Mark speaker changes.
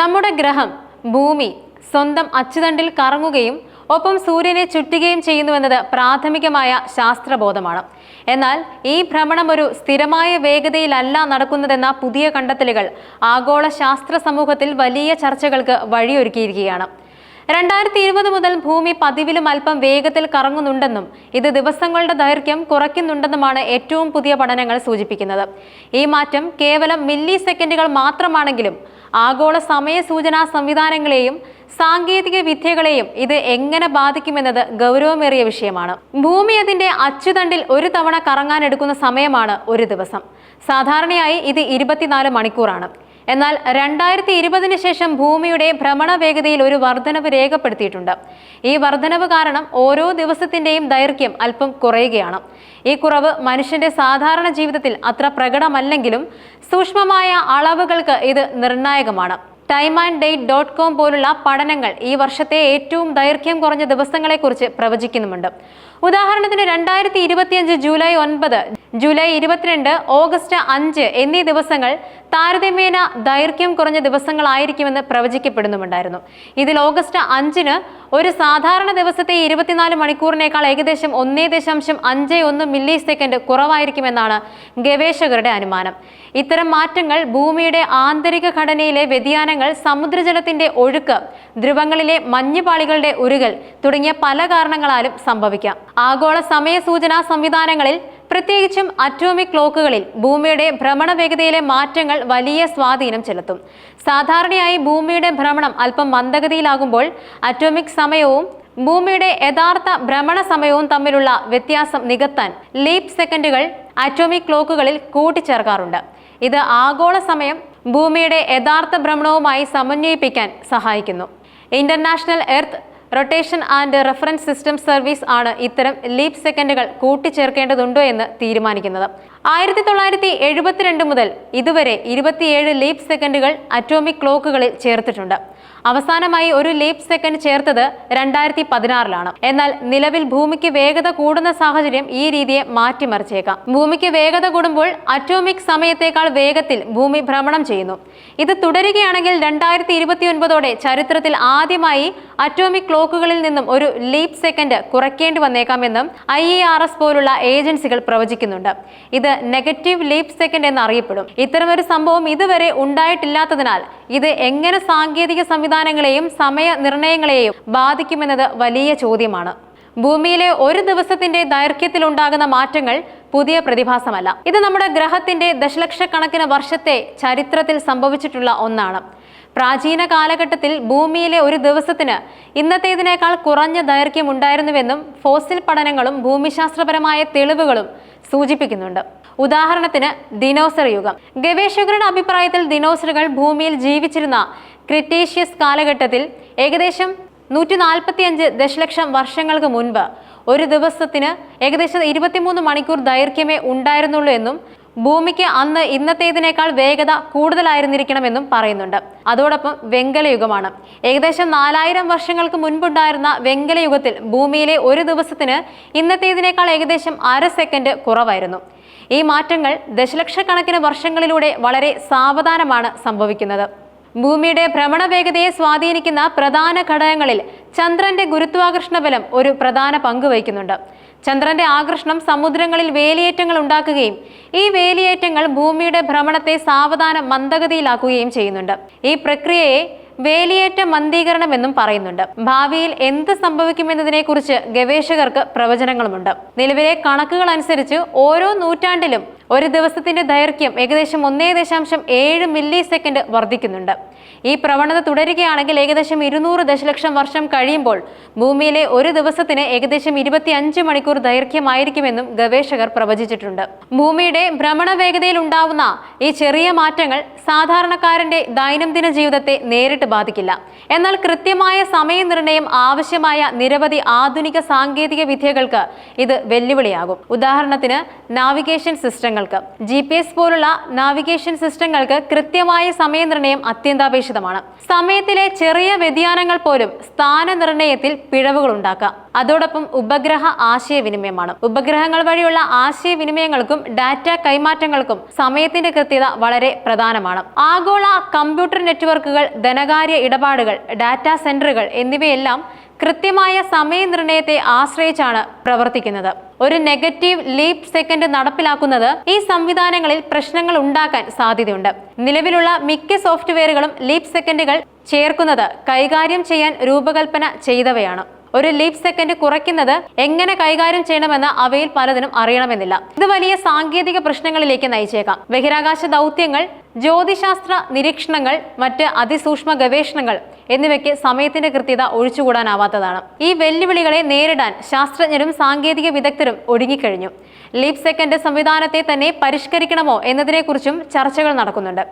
Speaker 1: നമ്മുടെ ഗ്രഹം ഭൂമി സ്വന്തം അച്ചുതണ്ടിൽ കറങ്ങുകയും ഒപ്പം സൂര്യനെ ചുറ്റുകയും ചെയ്യുന്നുവെന്നത് പ്രാഥമികമായ ശാസ്ത്രബോധമാണ്. എന്നാൽ ഈ ഭ്രമണം ഒരു സ്ഥിരമായ വേഗതയിലല്ല നടക്കുന്നതെന്ന പുതിയ കണ്ടെത്തലുകൾ ആഗോള ശാസ്ത്ര സമൂഹത്തിൽ വലിയ ചർച്ചകൾക്ക് വഴിയൊരുക്കിയിരിക്കുകയാണ്. രണ്ടായിരത്തി ഇരുപത് മുതൽ ഭൂമി പതിവിലും അല്പം വേഗത്തിൽ കറങ്ങുന്നുണ്ടെന്നും ഇത് ദിവസങ്ങളുടെ ദൈർഘ്യം കുറയ്ക്കുന്നുണ്ടെന്നുമാണ് ഏറ്റവും പുതിയ പഠനങ്ങൾ സൂചിപ്പിക്കുന്നത്. ഈ മാറ്റം കേവലം മില്ലി സെക്കൻഡുകൾ മാത്രമാണെങ്കിലും ആഗോള സമയ സൂചനാ സംവിധാനങ്ങളെയും സാങ്കേതിക വിദ്യകളെയും ഇത് എങ്ങനെ ബാധിക്കുമെന്നത് ഗൗരവമേറിയ വിഷയമാണ്. ഭൂമി അതിന്റെ അച്ചുതണ്ടിൽ ഒരു തവണ കറങ്ങാൻ എടുക്കുന്ന സമയമാണ് ഒരു ദിവസം. സാധാരണയായി ഇത് ഇരുപത്തിനാല് മണിക്കൂറാണ്. എന്നാൽ രണ്ടായിരത്തി ഇരുപതിന് ശേഷം ഭൂമിയുടെ ഭ്രമണ വേഗതയിൽ ഒരു വർധനവ് രേഖപ്പെടുത്തിയിട്ടുണ്ട്. ഈ വർധനവ് കാരണം ഓരോ ദിവസത്തിന്റെയും ദൈർഘ്യം അല്പം കുറയുകയാണ്. ഈ കുറവ് മനുഷ്യന്റെ സാധാരണ ജീവിതത്തിൽ അത്ര പ്രകടമല്ലെങ്കിലും സൂക്ഷ്മമായ അളവുകൾക്ക് ഇത് നിർണായകമാണ്. Time and date dot com പോലുള്ള പഠനങ്ങൾ ഈ വർഷത്തെ ഏറ്റവും ദൈർഘ്യം കുറഞ്ഞ ദിവസങ്ങളെക്കുറിച്ച് പ്രവചിക്കുന്നുമുണ്ട്. ഉദാഹരണത്തിന് രണ്ടായിരത്തി ഇരുപത്തിയഞ്ച് ജൂലൈ ഒൻപത് ജൂലൈ ഇരുപത്തിരണ്ട് ഓഗസ്റ്റ് അഞ്ച് എന്നീ ദിവസങ്ങൾ താരതമ്യേന ദൈർഘ്യം കുറഞ്ഞ ദിവസങ്ങളായിരിക്കുമെന്ന് പ്രവചിക്കപ്പെടുന്നുമുണ്ടായിരുന്നു. ഇതിൽ ഓഗസ്റ്റ് അഞ്ചിന് ഒരു സാധാരണ ദിവസത്തെ ഇരുപത്തിനാല് മണിക്കൂറിനേക്കാൾ ഏകദേശം ഒന്നേ ദശാംശം അഞ്ച് ഒന്ന് മില്ലി സെക്കൻഡ് കുറവായിരിക്കുമെന്നാണ് ഗവേഷകരുടെ അനുമാനം. ഇത്തരം മാറ്റങ്ങൾ ഭൂമിയുടെ ആന്തരിക ഘടനയിലെ വ്യതിയാനങ്ങൾ സമുദ്രജലത്തിന്റെ ഒഴുക്ക് ധ്രുവങ്ങളിലെ മഞ്ഞുപാളികളുടെ ഉരുകൽ തുടങ്ങിയ പല കാരണങ്ങളാലും സംഭവിക്കാം. ആഗോള സമയ സൂചനാ സംവിധാനങ്ങളിൽ പ്രത്യേകിച്ചും അറ്റോമിക് ക്ലോക്കുകളിൽ ഭൂമിയുടെ ഭ്രമണ വേഗതയിലെ മാറ്റങ്ങൾ വലിയ സ്വാധീനം ചെലുത്തും. സാധാരണയായി ഭൂമിയുടെ ഭ്രമണം അല്പം മന്ദഗതിയിലാകുമ്പോൾ അറ്റോമിക് സമയവും ഭൂമിയുടെ യഥാർത്ഥ ഭ്രമണ സമയവും തമ്മിലുള്ള വ്യത്യാസം നികത്താൻ ലീപ് സെക്കൻഡുകൾ അറ്റോമിക് ക്ലോക്കുകളിൽ കൂട്ടിച്ചേർക്കാറുണ്ട്. ഇത് ആഗോള സമയം ഭൂമിയുടെ യഥാർത്ഥ ഭ്രമണവുമായി സമന്വയിപ്പിക്കാൻ സഹായിക്കുന്നു. International earth rotation and reference system service ആണ് ഇത്തരം ലീപ് സെക്കൻഡുകൾ കൂട്ടിച്ചേർക്കേണ്ടതുണ്ടോ എന്ന് തീരുമാനിക്കുന്നത്. ആയിരത്തി തൊള്ളായിരത്തി എഴുപത്തിരണ്ട് മുതൽ ഇതുവരെ ഇരുപത്തിയേഴ് ലീപ് സെക്കൻഡുകൾ അറ്റോമിക് ക്ലോക്കുകളിൽ ചേർത്തിട്ടുണ്ട്. അവസാനമായി ഒരു ലീപ് സെക്കൻഡ് ചേർത്തത് രണ്ടായിരത്തി പതിനാറിലാണ് എന്നാൽ നിലവിൽ ഭൂമിക്ക് വേഗത കൂടുന്ന സാഹചര്യം ഈ രീതിയെ മാറ്റിമറിച്ചേക്കാം. ഭൂമിക്ക് വേഗത കൂടുമ്പോൾ അറ്റോമിക് സമയത്തേക്കാൾ വേഗത്തിൽ ഭൂമി ഭ്രമണം ചെയ്യുന്നു. ഇത് തുടരുകയാണെങ്കിൽ രണ്ടായിരത്തി ഇരുപത്തി ഒൻപതോടെ ചരിത്രത്തിൽ ആദ്യമായി അറ്റോമിക് ക്ലോക്കുകളിൽ നിന്നും ഒരു ലീപ് സെക്കൻഡ് കുറയ്ക്കേണ്ടി വന്നേക്കാമെന്നും ഐ പോലുള്ള ഏജൻസികൾ പ്രവചിക്കുന്നുണ്ട്. ഇത് നെഗറ്റീവ് ലീപ് സെക്കൻഡ് എന്നറിയപ്പെടും ഇത്തരമൊരു സംഭവം ഇതുവരെ ഉണ്ടായിട്ടില്ലാത്തതിനാൽ ഇത് എങ്ങനെ സാങ്കേതിക സംവിധാനങ്ങളെയും സമയ നിർണയങ്ങളെയും ബാധിക്കുമെന്നത് വലിയ ചോദ്യമാണ്. ഭൂമിയിലെ ഒരു ദിവസത്തിന്റെ ദൈർഘ്യത്തിൽ ഉണ്ടാകുന്ന മാറ്റങ്ങൾ പുതിയ പ്രതിഭാസമല്ല. ഇത് നമ്മുടെ ഗ്രഹത്തിന്റെ ദശലക്ഷക്കണക്കിന് വർഷത്തെ ചരിത്രത്തിൽ സംഭവിച്ചിട്ടുള്ള ഒന്നാണ്. പ്രാചീന കാലഘട്ടത്തിൽ ഭൂമിയിലെ ഒരു ദിവസത്തിന് ഇന്നത്തേതിനേക്കാൾ കുറഞ്ഞ ദൈർഘ്യം ഉണ്ടായിരുന്നുവെന്നും ഫോസിൽ പഠനങ്ങളും ഭൂമിശാസ്ത്രപരമായ തെളിവുകളും സൂചിപ്പിക്കുന്നുണ്ട്. ഉദാഹരണത്തിന് ദിനോസർ യുഗം. ഗവേഷകരുടെ അഭിപ്രായത്തിൽ ദിനോസറുകൾ ഭൂമിയിൽ ജീവിച്ചിരുന്ന ക്രിട്ടീഷ്യസ് കാലഘട്ടത്തിൽ ഏകദേശം നൂറ്റി നാൽപ്പത്തിയഞ്ച് ദശലക്ഷം വർഷങ്ങൾക്ക് മുൻപ് ഒരു ദിവസത്തിന് ഏകദേശം ഇരുപത്തിമൂന്ന് മണിക്കൂർ ദൈർഘ്യമേ ഉണ്ടായിരുന്നുള്ളൂ എന്നും ഭൂമിക്ക് അന്ന് ഇന്നത്തേതിനേക്കാൾ വേഗത കൂടുതലായിരുന്നിരിക്കണമെന്നും പറയുന്നുണ്ട്. അതോടൊപ്പം വെങ്കലയുഗമാണ്. ഏകദേശം നാലായിരം വർഷങ്ങൾക്ക് മുൻപുണ്ടായിരുന്ന വെങ്കലയുഗത്തിൽ ഭൂമിയിലെ ഒരു ദിവസത്തിന് ഇന്നത്തേതിനേക്കാൾ ഏകദേശം അര സെക്കൻഡ് കുറവായിരുന്നു. ഈ മാറ്റങ്ങൾ ദശലക്ഷക്കണക്കിന് വർഷങ്ങളിലൂടെ വളരെ സാവധാനമാണ് സംഭവിക്കുന്നത്. ഭൂമിയുടെ ഭ്രമണവേഗതയെ സ്വാധീനിക്കുന്ന പ്രധാന ഘടകങ്ങളിൽ ചന്ദ്രന്റെ ഗുരുത്വാകർഷണ ബലം ഒരു പ്രധാന പങ്ക് വഹിക്കുന്നുണ്ട്. ചന്ദ്രന്റെ ആകർഷണം സമുദ്രങ്ങളിൽ വേലിയേറ്റങ്ങൾ ഉണ്ടാക്കുകയും ഈ വേലിയേറ്റങ്ങൾ ഭൂമിയുടെ ഭ്രമണത്തെ സാവധാനം മന്ദഗതിയിലാക്കുകയും ചെയ്യുന്നുണ്ട്. ഈ പ്രക്രിയയെ വേലിയേറ്റ മന്ദീകരണം എന്നും പറയുന്നുണ്ട്. ഭാവിയിൽ എന്ത് സംഭവിക്കുമെന്നതിനെ കുറിച്ച് ഗവേഷകർക്ക് പ്രവചനങ്ങളുമുണ്ട്. നിലവിലെ കണക്കുകൾ അനുസരിച്ച് ഓരോ നൂറ്റാണ്ടിലും ഒരു ദിവസത്തിന്റെ ദൈർഘ്യം ഏകദേശം ഒന്നേ ദശാംശം ഏഴ് മില്ലി സെക്കൻഡ് വർദ്ധിക്കുന്നുണ്ട്. ഈ പ്രവണത തുടരുകയാണെങ്കിൽ ഏകദേശം ഇരുന്നൂറ് ദശലക്ഷം വർഷം കഴിയുമ്പോൾ ഭൂമിയിലെ ഒരു ദിവസത്തിന് ഏകദേശം ഇരുപത്തി അഞ്ച് മണിക്കൂർ ദൈർഘ്യമായിരിക്കുമെന്നും ഗവേഷകർ പ്രവചിച്ചിട്ടുണ്ട്. ഭൂമിയുടെ ഭ്രമണ വേഗതയിൽ ഉണ്ടാവുന്ന ഈ ചെറിയ മാറ്റങ്ങൾ സാധാരണക്കാരന്റെ ദൈനംദിന ജീവിതത്തെ നേരിട്ട് ബാധിക്കില്ല. എന്നാൽ കൃത്യമായ സമയനിർണയം ആവശ്യമായ നിരവധി ആധുനിക സാങ്കേതിക വിദ്യകൾക്ക് ഇത് വെല്ലുവിളിയാകും. ഉദാഹരണത്തിന് നാവിഗേഷൻ സിസ്റ്റങ്ങൾ സിസ്റ്റങ്ങൾക്ക് ജി പി എസ് പോലുള്ള നാവിഗേഷൻ സിസ്റ്റങ്ങൾക്ക് കൃത്യമായ സമയനിർണയം അത്യന്താപേക്ഷിതമാണ്. സമയത്തിലെ ചെറിയ വ്യതിയാനങ്ങൾ പോലും സ്ഥാനനിർണയത്തിൽ പിഴവുകൾ ഉണ്ടാക്കാം. അതോടൊപ്പം ഉപഗ്രഹ ആശയവിനിമയമാണ്. ഉപഗ്രഹങ്ങൾ വഴിയുള്ള ആശയവിനിമയങ്ങൾക്കും ഡാറ്റ കൈമാറ്റങ്ങൾക്കും സമയത്തിന്റെ കൃത്യത വളരെ പ്രധാനമാണ്. ആഗോള കമ്പ്യൂട്ടർ നെറ്റ്വർക്കുകൾ ധനകാര്യ ഇടപാടുകൾ ഡാറ്റാ സെന്ററുകൾ എന്നിവയെല്ലാം കൃത്യമായ സമയനിർണയത്തെ ആശ്രയിച്ചാണ് പ്രവർത്തിക്കുന്നത്. ഒരു നെഗറ്റീവ് ലീപ് സെക്കൻഡ് നടപ്പിലാക്കുന്നത് ഈ സംവിധാനങ്ങളിൽ പ്രശ്നങ്ങൾ ഉണ്ടാക്കാൻ സാധ്യതയുണ്ട്. നിലവിലുള്ള മിക്ക സോഫ്റ്റ്വെയറുകളും ലീപ് സെക്കൻഡുകൾ ചേർക്കുന്നത് കൈകാര്യം ചെയ്യാൻ രൂപകൽപ്പന ചെയ്തവയാണ്. ഒരു ലീപ് സെക്കൻഡ് കുറയ്ക്കുന്നത് എങ്ങനെ കൈകാര്യം ചെയ്യണമെന്ന് അവയിൽ പലതിനും അറിയണമെന്നില്ല. ഇത് വലിയ സാങ്കേതിക പ്രശ്നങ്ങളിലേക്ക് നയിച്ചേക്കാം. ബഹിരാകാശ ദൗത്യങ്ങൾ ജ്യോതിശാസ്ത്ര നിരീക്ഷണങ്ങൾ മറ്റ് അതിസൂക്ഷ്മ ഗവേഷണങ്ങൾ എന്നിവയ്ക്ക് സമയത്തിന്റെ കൃത്യത ഒഴിച്ചുകൂടാനാവാത്തതാണ്. ഈ വെല്ലുവിളികളെ നേരിടാൻ ശാസ്ത്രജ്ഞരും സാങ്കേതിക വിദഗ്ധരും ഒടുങ്ങിക്കഴിഞ്ഞു ലീപ് സെക്കൻഡ് സംവിധാനത്തെ തന്നെ പരിഷ്കരിക്കണമോ എന്നതിനെക്കുറിച്ചും ചർച്ചകൾ നടക്കുന്നുണ്ട്.